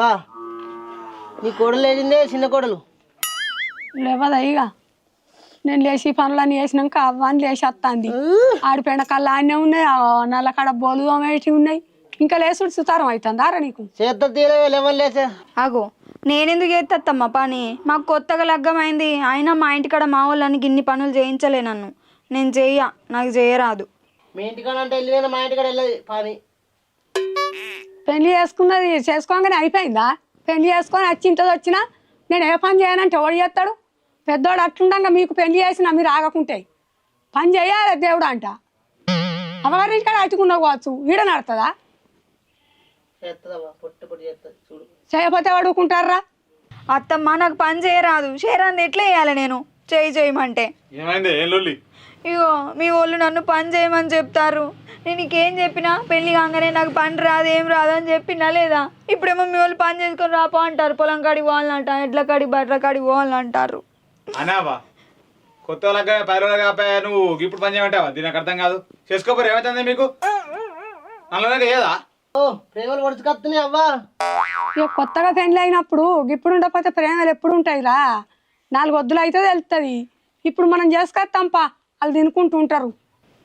అవ్వా నీ కోడలు లేచిందే చిన్న కోడలు. లేవదా ఇక నేను లేచి పనులన్నీ వేసినాక అవ్వని లేచి వస్తుంది ఆడి పెండకల్లా అన్నీ ఉన్నాయి ఆ నల్లకాడ బోలు తోమేటివి ఉన్నాయి. ఇంకా లేసుడు సుతారం అవుతుంది ఆరా నీకు? ఆగో. నేనెందుకు చేస్తమ్మా పని? మాకు కొత్తగా లగ్గమైంది. అయినా మా ఇంటికాడ మా వాళ్ళని గిన్ని పనులు చేయించలే నన్ను. నేను చెయ్య నాకు చేయరాదు. మీ ఇంటికాడ అంటే వెళ్ళిన మా ఇంటికాడ వెళ్ళదు పని. పెళ్ళి చేసుకున్నది చేసుకోగానే అయిపోయిందా? పెళ్ళి చేసుకొని వచ్చి ఇంట్లో వచ్చినా నేను ఏ పని చేయనంటే ఎవడు చేస్తాడు? పెద్దోడు అట్లుండగా మీకు పెళ్ళి చేసినా మీరు ఆగకుంటాయి పని చేయాలి దేవుడు అంట. అమ్మగారి ఇంటికాడ అట్టుకున్నావు కావచ్చు? ఈడ నడుతుందా? చేయకపోతే అడుగుకుంటారా అత్తమ్మ నాకు పని చేయరాదు. చేయరాంది ఎట్లా చేయాలి నేను? చేయి చేయమంటే. ఏమైంది? ఏం లొల్లి? ఇగో మీ వాళ్ళు నన్ను పని చేయమని చెప్తారు. నేను నీకేం చెప్పినా? పెళ్ళి కాగానే నాకు పని రాదు ఏం రాదు అని చెప్పినా లేదా? ఇప్పుడేమో మీ వాళ్ళు పని చేసుకొని రాపో అంటారు. పొలం కాడికి పోవాలంట ఎడ్ల కాడికి బర్రె కాడికి పోవాలంటారు. అనావా? కొత్త వాళ్ళగా పది రోజులు కాపాయా నువ్వు ఇప్పుడు పని చేయమంటావా? దీనికి నాకు అర్థం కాదు. చేసుకోపోరు ఏమైతుంది మీకు? ఏదా? ఓ ప్రేమలు పడుచుకొస్తున్నాయి అవ్వా. ఇక కొత్తగా పెళ్ళి అయినప్పుడు ఇప్పుడు ఉండకపోతే ప్రేమలు ఎప్పుడు ఉంటాయిరా? నాలుగు వద్దులు అయితే తెలుస్తుంది ఇప్పుడు మనం చేసుకొస్తాంపా వాళ్ళు తినుకుంటూ ఉంటారు.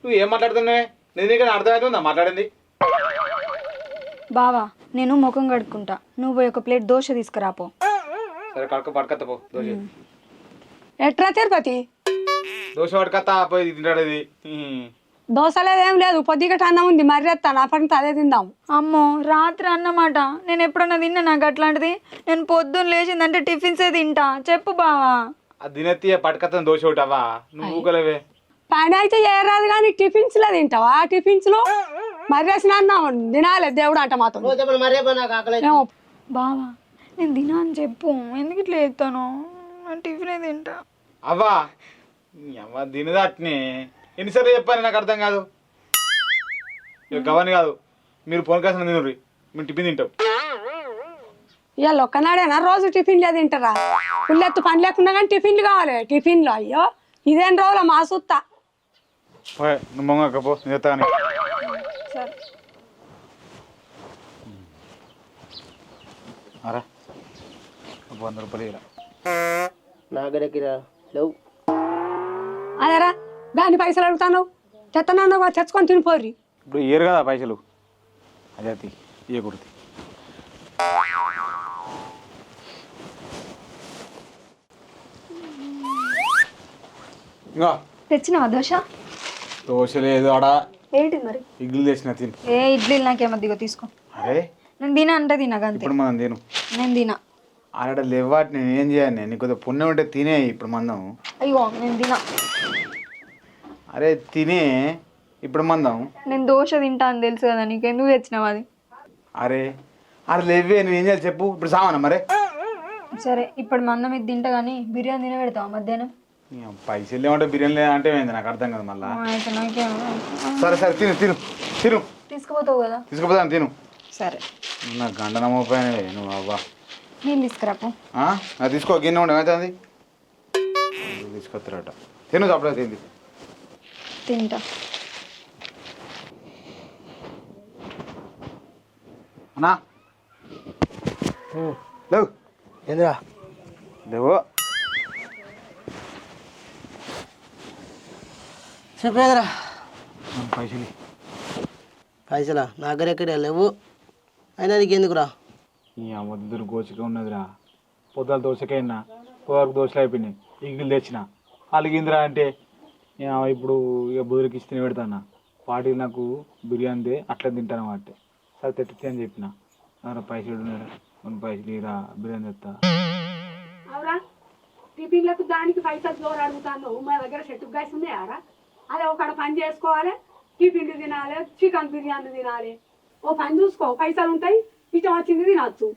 నువ్వు ఏం మాట్లాడుతున్నావే? నేను అర్థమవుతుందా మాట్లాడింది. బావా నేను ముఖం కడుక్కుంటా. నువ్వు పోయి ఒక ప్లేట్ దోశ తీసుకురాపో సరే కడుక పడకత్త పో. దోశ. ఎట్రా తిరుపతి? దోశ పడకత్త పోయి తింటాడు ఇది. దోశ లేదేం లేదు పొద్దుగట అన్నం ఉంది మర్రి ఎత్తాను అప్పటి అదే తిందాం. అమ్మో రాత్రి అన్నమాట. నేను ఎప్పుడన్నా తిన్నా నాకు అట్లాంటిది? నేను పొద్దున్న లేచిందంటే టిఫిన్సే తింటా. చెప్పు బావా. ఆ దినెత్తి పడకత్త దోశ ఒకటి అవ్వా నువ్వు ఊకలేవే. పని అయితే చేయరాదు కానీ టిఫిన్స్లో తింటావా? ఆ టిఫిన్స్లో మర్రి వేసిన అన్నం తినాలి దేవుడు అంట మాతో బావా నేను తినా అని చెప్పు. ఎందుకు ఇట్లా చేస్తాను? నేను టిఫినే తింటా. అవ్వా నీ అవ్వ తినదా అట్నే. ఎన్నిసార్లు చెప్పాను నాకు అర్థం కాదు. గవని కాదు. మీరు ఫోన్ కాసిన తినరు. మీరు టిఫిన్ తింటావు ఇవాళ ఒక్కనాడేనా? రోజు టిఫిన్లే తింటారా? పుల్లెత్తు పని లేకుండా కానీ టిఫిన్లు కావాలి. టిఫిన్లు అయ్యో. ఇదేం రోజుల మా సుత్తా? పోయ్, నువ్వు మొంగ పో నేను కానీ సరే అరా ఒక వంద రూపాయలు ఇరా నా దగ్గరికి రా లేవు అదేరా దాని పైసలు అడుగుతాను తెత్తనన్నా తెచ్చుకొని తినిపోర్రి ఇప్పుడు ఇయ్యరు కదా పైసలు అదే అతి ఇయ్యకూడదు ఇంకా తెచ్చినావా దోశ దోశ లేదు ఆడ. ఏంటి మరి? ఇడ్లీ తెచ్చిన తిను. ఏ ఇడ్లీ నాకేమో దిగో తీసుకో. అరే. నేను తిన అంటే తినగంతే ఇప్పుడు మనం తిను. నేను తినా. ఆడ లేవాటి నేను ఏం చేయాలి? నేను కొద్దిగా పుణ్యం ఉంటే తినే ఇప్పుడు మందం. అయ్యో నేను తినా. అరే తినే ఇప్పుడు మందం. నేను దోశ తింటా అని తెలుసు కదా నీకు ఎందుకు తెచ్చినావు అది? అరే ఆడ లేవే నేను ఏం చేయాలి చెప్పు. ఇప్పుడు సామానా మరే సరే ఇప్పుడు మందం ఇది తింటా కానీ బిర్యానీ తిన పెడతావా మధ్యాహ్నం? పైసలు ఏమంటే బిర్యానీ లేదా అంటే ఏంది? నాకు అర్థం కాదు మళ్ళా. ఆ, అయితే నాకేమో సరే సరే తిను తిను తిను. తీసుకుపోతావు కదా? తీసుకుపోతాను తిను. సరే. నా గండ నమ్మపోయానే నువ్వు అవ్వా. నేను తీసుకురాపో. ఆ? అది తీసుకో గిన్నె ఉండే ఏమవుతుంది తీసుకొస్తారట తిను అప్పుడే తింది. తింటా. అన్నా. లేవు. ఏందిరా? లేవు. చెప్పేదిరా పైసలు. పైసలా? నా దగ్గర ఎక్కడ లేవు. అయినా నీకు ఎందుకురా? ఈ అమ్మద్దరు గోచిక ఉన్నదిరా. పొద్దుల దోశకైనా పొదలకు దోశలు అయిపోయినాయి. ఇగిలు తెచ్చిన. అలిగిందిరా అంటే నేను ఇప్పుడు ఇక బుదిరికి ఇస్తే పెడతాను వాటికి నాకు బిర్యానీ అట్లా తింటాను అంటే సరే తెచ్చి అని చెప్పిన. నా పైసలు ఉన్నారా. కొన్ని పైసలు ఇరా బిర్యానీ తెస్తా టిఫిన్లకు దానికి పైసలు జోరు అడుగుతాను మా దగ్గర చెట్టు గాయస్ ఉన్నాయారా అదే ఒకడ పని చేసుకోవాలి టిఫిన్లు తినాలి చికెన్ బిర్యానీ తినాలి. ఓ పని చూసుకో పైసలు ఉంటాయి ఇష్టం వచ్చింది తినచ్చు.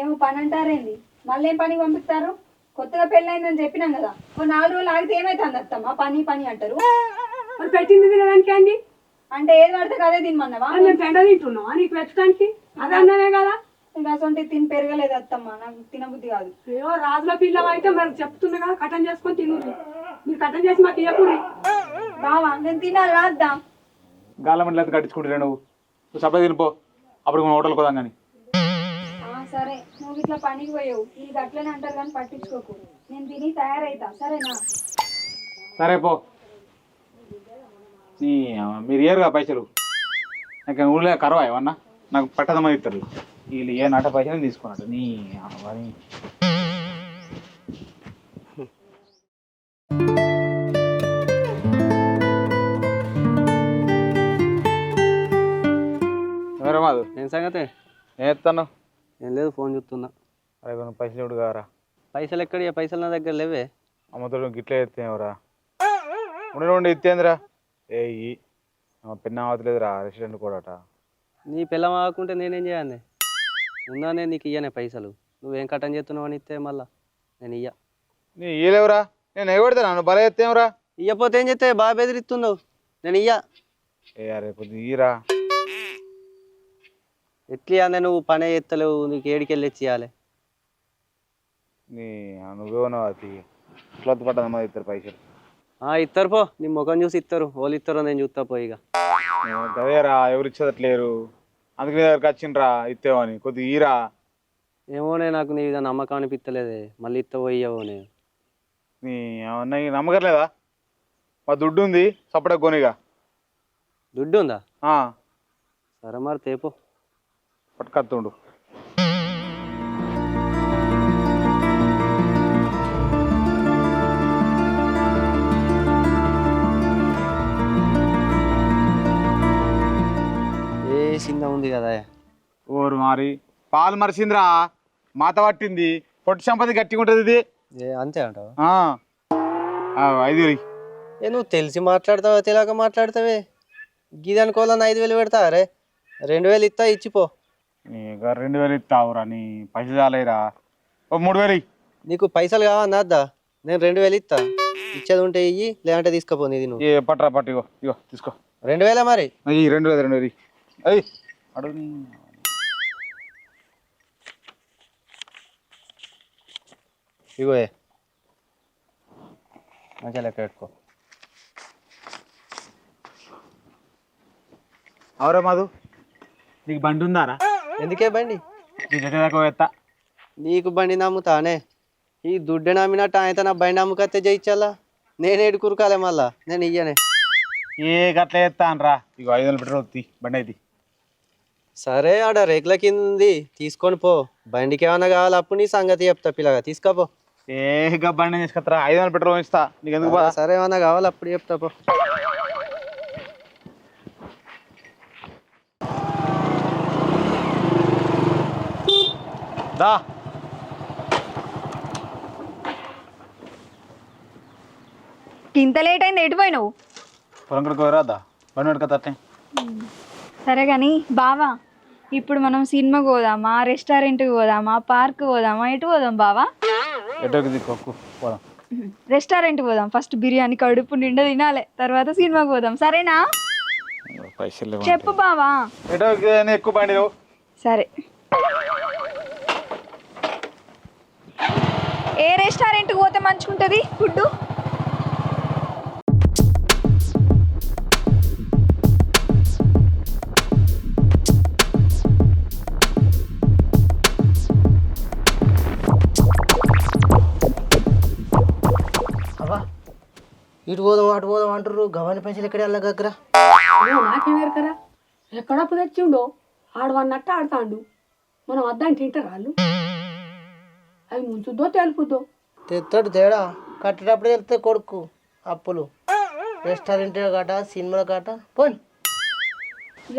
ఏమో పని అంటారేంది? మళ్ళీ ఏం పని పంపిస్తారు? కొత్తగా పెళ్ళైందని చెప్పినాం కదా. ఓ నాలుగు రోజులు ఆగితే ఏమైతుంది అత్తమ్మ పని పని అంటారు. మరి పెట్టింది తినడానికి అండి? అంటే ఏది పడితే అదే తినమన్నావా? మేము పెండ తింటున్నాం నీకు పెట్టడానికి అదే అన్నమే కదా. ఇంకా అసలు తిని పెరగలేదు అత్తమ్మ. నాకు తినబుద్ధి కాదు. అయ్యో రాజుల పిల్ల అయితే మరి కదా కటన్ చేసుకొని తిను మీరు కటన్ చేసి మాకు ఇవ్వకూడదు బావా నేను తినాలి రాద్దా. గాలం మండలి కట్టించుకుంటున్నా నువ్వు? నువ్వు సప్లై తినిపో. అప్పుడు మనం హోటల్కి పోదాం కానీ సరే. నువ్వు ఇట్లా పనికి పోయావు. నీకు అట్లనే అంటారు కానీ పట్టించుకోకు. నేను తిని తయారైతా. సరేనా? సరే పో. నీ మీరు ఇయ్యరుగా పైసలు. నాకు ఊళ్ళో కరవా ఏమన్నా? నాకు పట్టదమ్మ ఇస్తారు. వీళ్ళు ఏ నాట పైసలు తీసుకున్నట్టు. నీ అవని ఎవరు మాదు ఏం సంగతి? నేను ఎత్తాను ఏం లేదు ఫోన్ చూస్తున్నా. అరే కొన్ని పైసలు ఇవ్వడు కారా పైసలు ఎక్కడి? పైసలు నా దగ్గర లేవే. అమ్మతోడు గిట్లే ఎత్తేవరా ఉండి ఉండి ఎత్తేందిరా ఏ పిన్న అవతలేదురా రెసిడెంట్ కూడాట. నీ పిల్లం ఆకుంటే నేనేం చేయాలి? ఉన్నానే నీకు ఇయ్యనే పైసలు. నువ్వేం కట్టం చేస్తున్నావు అని ఇస్తే మళ్ళా నేను ఇయ్య. నీ ఇయ్యలేవురా? నేను ఎగబడితే నన్ను బల ఎత్తేవరా? ఇయ్యపోతే ఏం చేస్తే బాగా బెదిరిస్తున్నావు నేను ఇయ్య. ఏ అరే ఎట్లా నువ్వు పనే ఎత్తలేవు నీకు ఏడికెళ్ళి ఇచ్చేయాలి నీ నువ్వేమో అది. పట్టదమ్మా ఇద్దరు పైసలు. ఆ ఇస్తారు పో. నీ ముఖం చూసి ఇస్తారు వాళ్ళు ఇస్తారో నేను చూస్తా పో ఇక. నేను గదేరా? ఎవరు ఇచ్చేదట్లేరు అందుకే నీ దగ్గరికి వచ్చిండ్రా ఇత్తేవని కొద్దిగా ఈరా. ఏమోనే నాకు నీ మీద నమ్మకం అనిపిస్తలేదే మళ్ళీ ఇస్తావో ఇయ్యవో నేను. నీ ఏమన్నా ఈ నమ్మకం లేదా? మా దుడ్డు ఉంది సపడ కొనిగా. దుడ్డు ఉందా? సరే మరి తేపో. పట్టుకత్తుండు. చిన్న ఉంది కదా? ఓరు మరి పాలు మరిసిందిరా. మాత పట్టింది. పొట్టి సంపద గట్టిగా ఉంటుంది ఇది. ఏ అంతే అంటావా? ఆ. ఆ, ఐదు. ఏ నువ్వు తెలిసి మాట్లాడతావా తెలియక మాట్లాడతావే? గీది అనుకోవాలని ఐదు వేలు పెడతా అరే రెండు వేలు ఇస్తా ఇచ్చిపో ఇక రెండు వేలు ఇస్తావురా నీ పైసలు చాలేరా? ఓ మూడు వేలు ఇయ్యి. నీకు పైసలు కావన్నా అద్దా? నేను రెండు వేలు ఇస్తా ఇచ్చేది ఉంటే ఇయ్యి లేదంటే తీసుకపో నీది నువ్వు. ఏ పట్టరా పట్టు ఇగో ఇగో తీసుకో. రెండు వేలే మరి? ఈ రెండు వేలు రెండు వేలు ఇయ్యి. అయ్యి అడుగు. ఇగో ఏ. మంచిగా లెక్క పెట్టుకో. అవురా మాధు. నీకు బండి ఉందారా? ఎందుకే బండి? ఎత్తా నీకు బండి నమ్ముతానే. ఈ దుడ్డు నమ్మినట్టు ఆయన నా బండి నమ్ముకత్తే జయించాలా? నేను ఏడు కురకాలే మళ్ళా. నేను ఇయ్యనే. ఏ గట్ల ఎత్తా అనరా ఇగో ఐదు వందలు పెట్రోల్ వత్తి బండి అయితే. సరే ఆడ రేకుల కింద ఉంది తీసుకొని పో. బండికి ఏమన్నా కావాలి అప్పుడు నీ సంగతి చెప్తా పిల్లగా తీసుకపో. ఏ ఇక బండి తీసుకొస్తారా ఐదు వందలు పెట్రోల్ ఇస్తా నీకు ఎందుకు బాధ? సరే ఏమన్నా కావాలి అప్పుడు చెప్తా పో. దా. ఇంత లేట్ అయింది ఎటు పోయినావు? పొలం కడుకు బండి సరే కానీ బావా ఇప్పుడు మనం సినిమాకి పోదామా రెస్టారెంట్కి పోదామా పార్క్ పోదామా ఎటు పోదాం బావా? ఎటోకి దిక్కు పోదాం. రెస్టారెంట్కి పోదాం. ఫస్ట్ బిర్యానీ కడుపు నిండా తినాలి తర్వాత సినిమాకి పోదాం. సరేనా? పైసలు లేవు చెప్పు బావా. ఎటోకి ఎక్కువ బండి లేవు. సరే. ఏ రెస్టారెంట్కి పోతే మంచిగుంటుంది? ఫుడ్ ఇటు పోదాం అటు పోదాం అంటారు గవాని పైసలు ఎక్కడ వెళ్ళ దగ్గర? నువ్వు నాకేం ఎరకరా ఎక్కడప్పు తెచ్చిండో ఆడవన్నట్టు ఆడతాండు. మనం వద్దంటే తింటారు వాళ్ళు అవి ముంచుద్దో తెలుపుద్దో? తెస్తాడు తేడా. కట్టేటప్పుడు వెళ్తే కొడుకు అప్పులు. రెస్టారెంట్ గట సినిమాల గట పోని.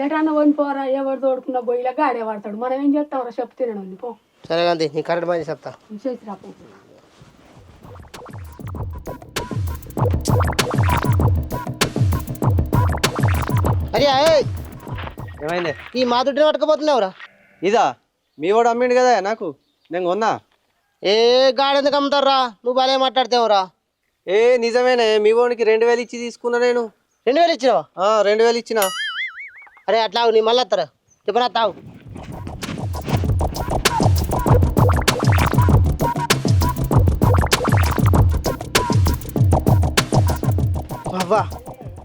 ఎటన్నా పోయి పోరా ఎవరు తోడుకున్న బొయ్యిలా గాడే పడతాడు మనం ఏం చేస్తాం చెప్పు తినడం పో. సరే గాంధీ నీ కరెంట్ పని చెప్తా. చేసి రాపో. అరే ఏమైంది? ఈ మా దుడ్డుని పట్టుకపోతున్నావురా? ఇదా? మీ వాడు అమ్మిండు కదా నాకు? నేను కొన్నా? ఏ గాడెందుకు అమ్ముతారా నువ్వు బాగా మాట్లాడతావురా. ఏ నిజమేనే మీ వాడికి రెండు వేలు ఇచ్చి తీసుకున్నా నేను. రెండు వేలు ఇచ్చినావా? రెండు వేలు ఇచ్చిన. అరే అట్లా నీ మళ్ళీ వస్తారా చెప్పరా తావు అవ్వా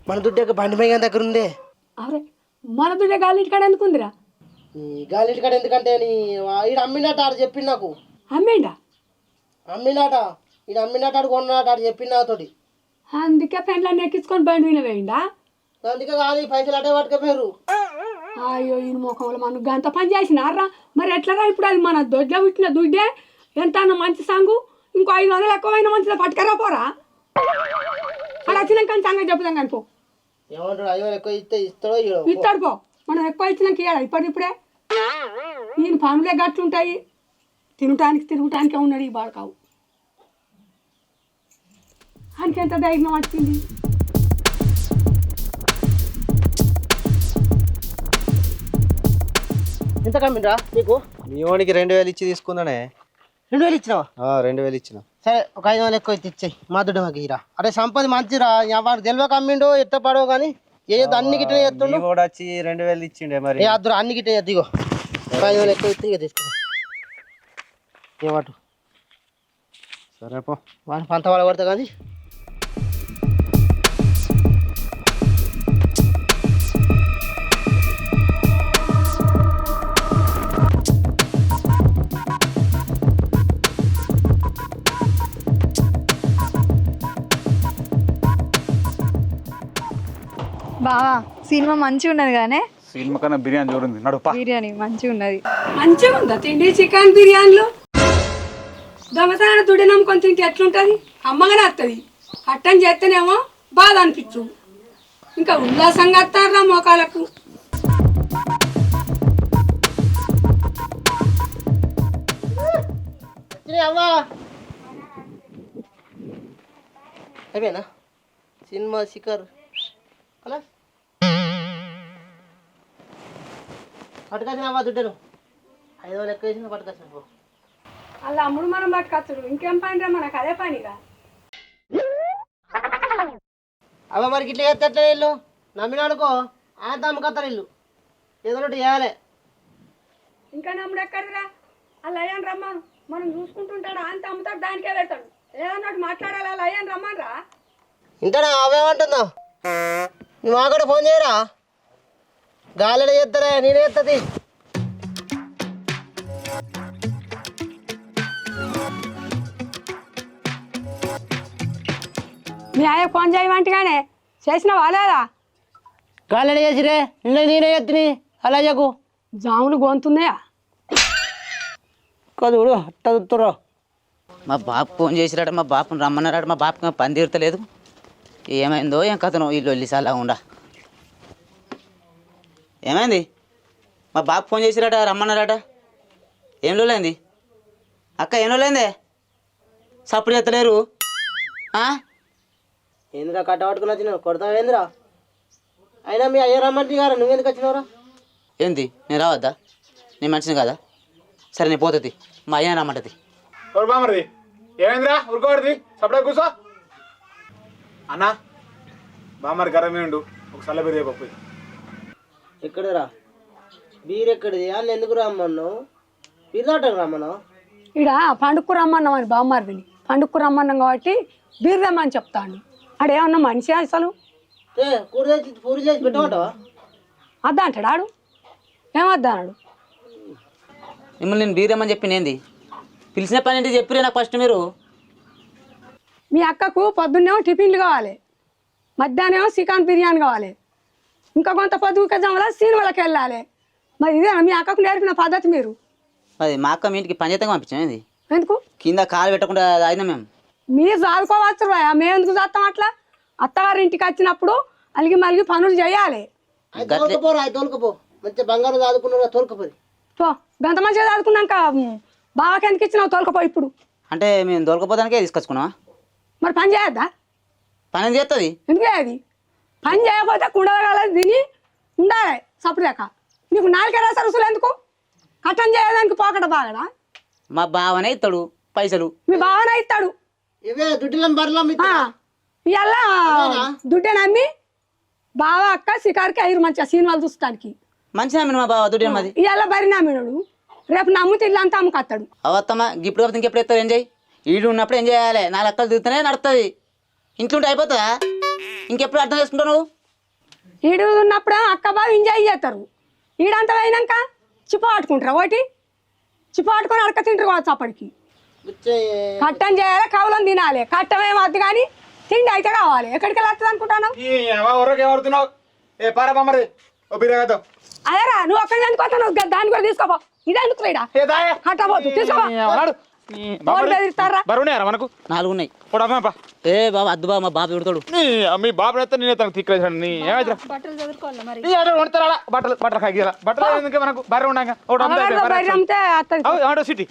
మన దుడ్డు బండి దగ్గర ఉందే? అరే మన దుడ్డే గాలి ఇంటికాడ ఎందుకుందిరా? ఈ గాలిటి కాడ ఎందుకంటే నీ ఈడ అమ్మినట్టు ఆడు చెప్పిండు నాకు. అమ్మేండా? అమ్మినాట ఈడ అమ్మినట్టు ఆడు కొన్నాట ఆడు చెప్పిండు నాతోటి అందుకే పెండ్లాన్ని ఎక్కించుకొని బండి మీద వేయండా అందుకే కాదు ఈ పైసలు అటే పట్టుకపోయారు అయ్యో ఈయన ముఖంలో మనం గంత పని చేసినారా? మరి ఎట్లరా ఇప్పుడు అది మన దొడ్లో పుట్టిన దుడ్డే? ఎంత అన్న మంచి సాంగు? ఇంకో ఐదు వందలు ఎక్కువైనా మంచిదా పట్టుకరా పోరా? అలా వచ్చినాక సంగతి చెప్పుదాం కానీ పో. ఏమంటాడు? అయ్యో ఎక్కువ ఇస్తే ఇస్తాడో పో. మనం ఎక్కువ ఇచ్చినాక ఇవ్వాలి ఇప్పటిప్పుడే ఈయన పనులే గట్లుంటాయి తినటానికి తిరగటానికే ఉన్నాడు ఈ బాడకావు. ఆయనకి ఎంత ధైర్యం వచ్చింది? ఎంత కమ్మిండ్రా నీకు? మీ వానికి రెండు వేలు ఇచ్చి తీసుకుందానే. రెండు వేలు ఇచ్చినావా? రెండు వేలు ఇచ్చిన. సరే ఒక ఐదు వందలు ఎక్కువ ఇచ్చాయి. మా దుడ్డు మాకు ఇరా అరే సంపద మంచిరా. వాడు తెలియక అమ్మిండు ఎట్ట పడవు కానీ ఏదో అన్ని గిట్ట ఎత్తుండు కూడా వచ్చి రెండు వేలు ఇచ్చిండే మరి. ఏ అద్దరు అన్ని గిట్ట ఇగో. ఒక ఐదు వందలు ఎక్కువ ఇస్తే ఇక తీసుకో ఏమటు సరే పో. వాడిని పంత వాళ్ళ పడతా కానీ సినిమా మంచిగా ఉన్నది కానీ సినిమా కన్నా బిర్యానీ చూడండి. నడుపా బిర్యానీ మంచిగా ఉన్నది. మంచిగా ఉందా? తిండి చికెన్ బిర్యానీలు? దొంగతనాన్ని దుడి నమ్ముకొని తింటే ఎట్లుంటుంది? అమ్మగానే వస్తుంది అట్టని చేస్తేనేమో బాధ అనిపించు. ఇంకా ఉల్లాసంగా వస్తారా మోకాలకు అయిపోయినా సినిమా శిఖర్. అలా? పట్టుకొచ్చిన అమ్మా దుడ్డను? ఐదు వందలు ఎక్కువ వేసిన పట్టుకొచ్చిన పో. అలా అమ్ముడు మనం పట్టుకొచ్చుడు. ఇంకేం పని రా మనకు? అదే పనిగా అవ్వ మరి ఇట్లా చేస్తే ఇల్లు నమ్మినాడుకో ఆయన తమ్ముకొస్తారు ఇల్లు ఏదో ఒకటి చేయాలి. ఇంకా నమ్ముడు ఎక్కడిరా అలా అయ్యాను రమ్మను మనం చూసుకుంటుంటాడు? అంత అమ్ముతాడు దానికే పెడతాడు. ఏదన్నట్టు మాట్లాడాలి? అలా అయ్యాను రమ్మనరా? ఇంతనా? అవేమంటుందా నువ్వు కూడా ఫోన్ చేయరా? చేస్తారా నేనే చేస్తుంది మీ ఆయన ఫోన్ చేయమంటేగానే చేసిన వాళ్ళేదా గాలిలో చేసిరే నిన్న నేనే చేస్తుంది అలా చెప్పు జాములు గొంతున్నాయా? కాదు అట్ట చూస్తురా మా బాపు ఫోన్ చేసిరాట మా బాపుని రమ్మన్నారట మా బాపుకి పని తీరతలేదు. ఏమైందో ఏం కథనో వీళ్ళు వెళ్ళిసాలా ఉండా. ఏమైంది? మా బాపు ఫోన్ చేసిరాట రమ్మన్నారట. ఏం లోలైంది? అక్క ఏం లోలైందే? సప్పుడు చేస్తలేరు ఆ? ఏందిరా కట్ట పట్టుకుని వచ్చినావు? కొడతావు ఏందిరా? అయినా మీ అయ్య రమ్మంటే గారు నువ్వెందుకు వచ్చినావురా? ఏంది? నేను రావద్దా? నేను మనిషిని కదా? సరే నేను పోతుంది మా అయ్య రమ్మంటది బామరిది ఏమైందిరా? ఉరుకోబడిది సపడా కూర్చో. అన్నా బామరి గరం ఉండు. ఒక సల్ల పప్పు ఎక్కడరా? బీర్ ఎక్కడిది వాళ్ళు ఎందుకు రమ్మన్నావు? బీర్ తాటకు రమ్మన్నావు? ఇడ పండుక్కు రమ్మన్నాం అని బామ్మారిని పండుక్కు రమ్మన్నాం కాబట్టి బీర్ రమ్మని చెప్తాను ఆడేమన్నా మనిషి అసలు? ఏ కూర చేసి పూరి చేసి పెట్టమంటావా? అద్దా అంటాడు ఆడు? ఏమద్దా అన్నాడు మిమ్మల్ని నేను బీరమ్మని చెప్పినేంది పిలిచిన పని ఏంటి చెప్పిరే నాకు ఫస్ట్ మీరు? మీ అక్కకు పొద్దున్నేమో టిఫిన్లు కావాలి. మధ్యాహ్నం చికెన్ బిర్యానీ కావాలి. ఇంకా కొంత పొద్దుక జమల సినిమాలకు వెళ్ళాలి. మరి ఇదే మీ అక్కకు నేర్పిన పద్ధతి మీరు? అది మా అక్క మీ ఇంటికి పంచాయతీగా పంపించాం ఎందుకు? కింద కాలు పెట్టకుండా అయినా మేము. మీరు చదువుకోవచ్చు రా మేము ఎందుకు చేస్తాం అట్లా? అత్తగారి ఇంటికి వచ్చినప్పుడు అలిగి మలిగి పనులు చేయాలి. అది తోలుకపోరా తోలుకపో. మంచిగా బంగారం దాదుకున్నారా తోలుకపోయి. పో. గంత మంచిగా చదువుకున్నాక మ్, బావకి ఎందుకు ఇచ్చినావు? తోలుకపో ఇప్పుడు. అంటే మేము దొరకపోదానికే తీసుకొచ్చుకున్నావా? మరి పని చేయొద్దా? పని చేస్తుంది ఎందుకు అది పని చేయకపోతే కుండలగాల తిని ఉండాలి సపరేక నీకు నాలుగే సరస్సులు ఎందుకు? కట్టం చేయడానికి పోకట బాగడా? మా బావనే ఇస్తాడు పైసలు. మీ బావన ఇస్తాడు ఇవే దుడ్డిలం బర్లం ఇవాళ దుడ్డే నమ్మి బావ అక్క షికార్కి ఐదు మంచిగా సినిమాలు చూస్తానికి. మంచిగా మీరు మా బావ దుడ్డు మాది ఇవాళ బరి నమ్మినాడు. రేపు నమ్మితే ఇల్లంతా అమ్ముకొస్తాడు అవత్తమ్మా ఇప్పుడు ఇంకెప్పుడు ఎత్తారు? ఏం చేయి? ఈడు ఉన్నప్పుడు ఏం చేయాలి? నాలుగు అక్కలు తిరుగుతూనే నడుస్తుంది ఇంట్లో ఉంటే అయిపోతుందా? ఇంకెప్పుడు అర్థం చేసుకుంటావు నువ్వు? ఈడు ఉన్నప్పుడు అక్క బావ ఎంజాయ్ చేస్తారు. ఈడంతా అయినాక చిప్ప పట్టుకుంటారా. ఒకటి చిప్ప పట్టుకొని అడక తింటారు కావచ్చు అప్పటికి. కట్టం చేయాలి కవులను తినాలి. కట్టం ఏమద్దు కానీ తిండి అయితే కావాలి. ఎక్కడికి వెళ్ళొస్తుంది అనుకుంటాను? అదేరా నువ్వు అక్కడికి ఎందుకు దాన్ని కూడా తీసుకోపో. ఇదే ఎందుకు కట్టబోతు తీసుకోపో. బరువునేరా మనకు? నాలుగు ఉన్నాయి పొడమ్మా ఏ బాబా అద్దు బాబా మా బాబు ఎడుతాడు నీ మీ బాబు అయితే నేనే తనకు తిక్కలేసాను నీ ఏమైతే బట్టలు చదువుకోవాలి మరి? నీ ఆడ వండుతారా బట్టలు బట్టలు ఎందుకు మనకు? బర్రె ఆడో సిటీ?